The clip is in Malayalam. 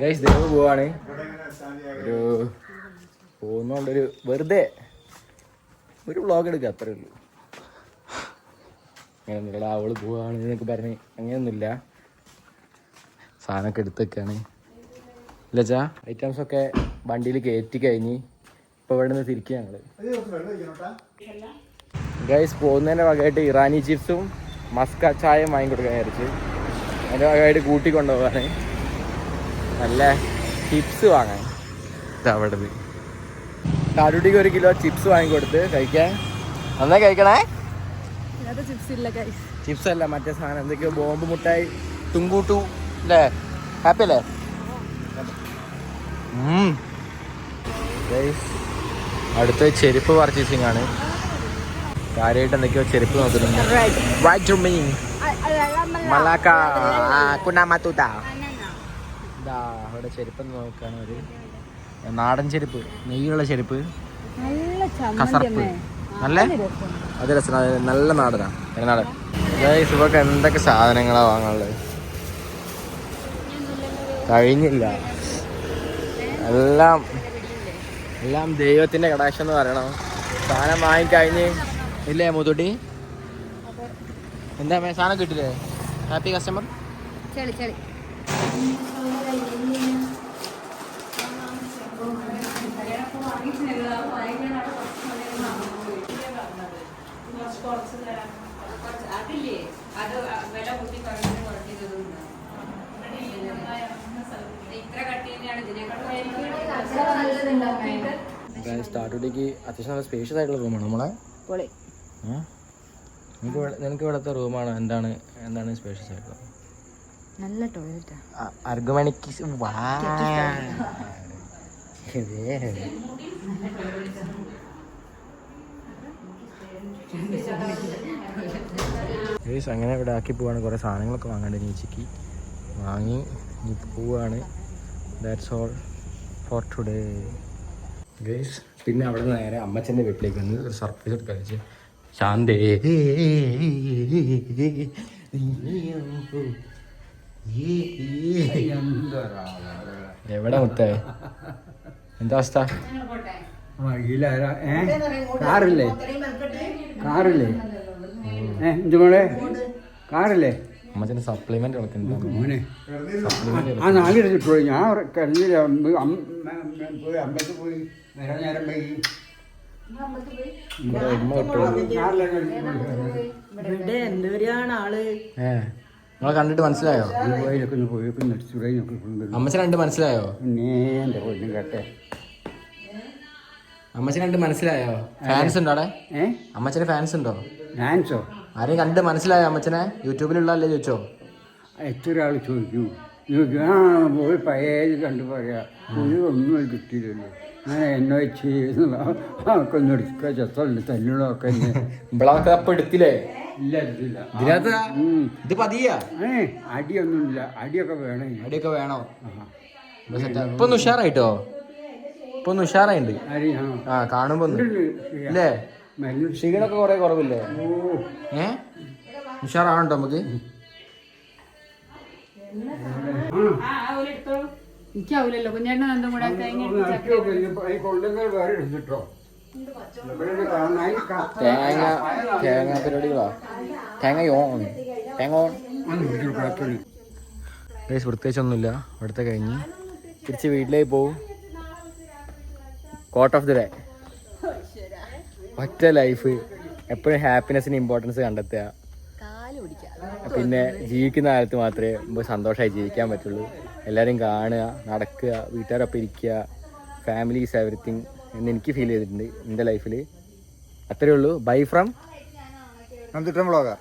ഗൈസ് ദൈവം പോവാണ്. ഒരു പോകുന്നോണ്ടൊരു വെറുതെ ഒരു വ്ളോഗ് എടുക്കുക അത്രേ ഉള്ളൂ. അങ്ങനെയൊന്നുമില്ല അവൾ പോവാണ് എന്നൊക്കെ പറഞ്ഞ് അങ്ങനെയൊന്നുമില്ല. സാധനമൊക്കെ എടുത്തൊക്കെയാണ്. ഇല്ല ചാ ഐറ്റംസ് ഒക്കെ വണ്ടിയിൽ കയറ്റി കഴിഞ്ഞ് ഇപ്പൊ ഇവിടെ നിന്ന് തിരിക്കുക ഞങ്ങൾ ഗൈസ് പോകുന്നതിന്റെ വകയായിട്ട് ഇറാനി ചിപ്സും മസ്ക ചായയും വാങ്ങി കൊടുക്കാൻ വിചാരിച്ചു. അതിന്റെ ഭാഗമായിട്ട് കൂട്ടി കൊണ്ടുപോകാണ് നല്ല ചിപ്സ് വാങ്ങാൻ. അവിടെ ഒരു കിലോ ചിപ്സ് വാങ്ങിക്കൊടുത്ത് കഴിക്കാൻ. നന്നായി കഴിക്കണേ? ചിപ്സ് അല്ല മറ്റേ സാധനം. എന്തൊക്കെയോ ബോംബ് മുട്ടായി തുങ്കൂട്ടു അല്ലേ? ഹാപ്പി അല്ലേ? അടുത്ത ചെരുപ്പ് പർച്ചേസിംഗ് ആണ്. കാര്യമായിട്ട് എന്തൊക്കെയോ ചെരുപ്പ് നോക്കുന്നുണ്ട്. മലാക്ക. ഇതാ അവിടെ ചെരുപ്പ് നോക്കുകയാണ് ഒരു നാടൻ ചെരുപ്പ് നെയ്യുള്ള ചെരുപ്പ്. കസർപ്പ്. നല്ല? അത് രസം. നല്ല നാടനാ. എന്നാട് ഇവർക്ക് എന്തൊക്കെ സാധനങ്ങളാണ് വാങ്ങാനുള്ളത്? കഴിഞ്ഞില്ല. എല്ലാം എല്ലാം ദൈവത്തിന്റെ കടാക്ഷം എന്ന് പറയണം. സാധനം വാങ്ങിക്കഴിഞ്ഞ് ഇല്ലേ മുതുട്ടി? എന്താ സാധനം കിട്ടില്ലേ? ഹാപ്പി കസ്റ്റമർ ചളി ചളി. സ്റ്റാർട്ടുടിക്ക് അത്യാവശ്യം നല്ല സ്പേഷ്യസ് ആയിട്ടുള്ള റൂമാണ് നമ്മളെ? നിനക്ക് നിനക്ക് ഇവിടുത്തെ റൂമാണ് എന്താണ് എന്താണ് സ്പേഷ്യസ് ആയിട്ടുള്ളത്? നല്ല ടോയ്ലറ്റാ അർഗമണിക്ക് വാ. ഗൈസ് അങ്ങനെ ഇവിടെ ആക്കി പോവാണ്. കുറേ സാധനങ്ങളൊക്കെ വാങ്ങാണ്ട് നീച്ചയ്ക്ക് വാങ്ങി ഇനി പോവാണ്. That's all for today guys പിന്നെ അവിടെ നിന്ന് നേരെ അമ്മച്ചന്റെ വീട്ടിലേക്ക് വന്ന് ഒരു സർപ്രൈസ് ഒക്കെ കഴിച്ച് ശാന്തേ. എവിടെ മുത്തേ? എന്താ അവസ്ഥ? കാറില്ലേ? കാറില്ലേ? എന്ത് മോളെ? കാറില്ലേ? അമ്മച്ചന്റെ സപ്ലിമെന്റ് മോനെ. ആ നാല് ഞാൻ കഴിഞ്ഞില്ല പോയി അമ്പലത്തിൽ പോയി. നേരം നേരം പോയി. ഇവിടെ എന്തൊരാണ് ആൾ? നിങ്ങളെ കണ്ടിട്ട് മനസ്സിലായോ? പോയി അമ്മച്ചൻ രണ്ട് മനസ്സിലായോ? പിന്നെ എന്റെ പോയി കേട്ടെ. അമ്മച്ചൻ രണ്ട് മനസ്സിലായോ? ഫാൻസ് ഉണ്ടോ അവിടെ? അമ്മച്ചന് ഫാൻസ് ഉണ്ടോ? ഫാൻസോ ആരെയും കണ്ട് മനസ്സിലായോ അമ്മച്ചനെ? യൂട്യൂബിലുള്ളല്ലേ ചോദിച്ചോ? എത്ര ആൾ ചോദിക്കും. പോയി പയ്യത് കണ്ടു പറയാ. ഒരു ഒന്നും കിട്ടിയില്ലല്ലോ. ഞാൻ എന്നോ ചെയ്യുന്നുള്ള ഒക്കെ ഒന്ന് എടുക്കുക ചത്തുണ്ട് തല്ലുകളൊക്കെ ഇമ്പളൊക്കെ അപ്പം എടുത്തില്ലേ? ഇല്ല എടുത്തില്ല. ഇതിനകത്ത്. ഇത് പതിയാ? ഏ അടിയൊന്നുമില്ല. അടിയൊക്കെ വേണം. അടിയൊക്കെ വേണോ. ഇപ്പൊ ഉഷാറായിട്ടോ? ഇപ്പൊ ഒന്ന് ഉഷാറായിണ്ട്. ആ. കാണുമ്പോ അല്ലേ ക്ഷീണൊക്കെ കൊറേ കുറവില്ലേ? ഏ? ഉഷാറാണോ നമുക്ക്? എനിക്കാവൂലല്ലോ കുഞ്ഞേട്ടൻ എന്തും കൂടെ തേങ്ങ തേങ്ങ പരിപാടികളാ? തേങ്ങ ഓൺ തേങ്ങ ഓൺ പ്രത്യേകിച്ചൊന്നുമില്ല. ഇവിടുത്തെ കഴിഞ്ഞ്. തിരിച്ച് വീട്ടിലേക്ക് പോവും. കോട്ട് ഓഫ് ദി ഡേ ഒറ്റ ലൈഫ് എപ്പോഴും ഹാപ്പിനെസ്സിന് ഇമ്പോർട്ടൻസ് കണ്ടെത്തുക. പിന്നെ ജീവിക്കുന്ന കാലത്ത് മാത്രമേ നമുക്ക് സന്തോഷമായി ജീവിക്കാൻ പറ്റുള്ളൂ. എല്ലാവരും കാണുക നടക്കുക വീട്ടുകാരൊപ്പം ഇരിക്കുക ഫാമിലി ഈസ് എവറിത്തിങ് എന്ന് എനിക്ക് ഫീൽ ചെയ്തിട്ടുണ്ട് എന്റെ ലൈഫിൽ അത്രയേ ഉള്ളൂ. Bye from blogger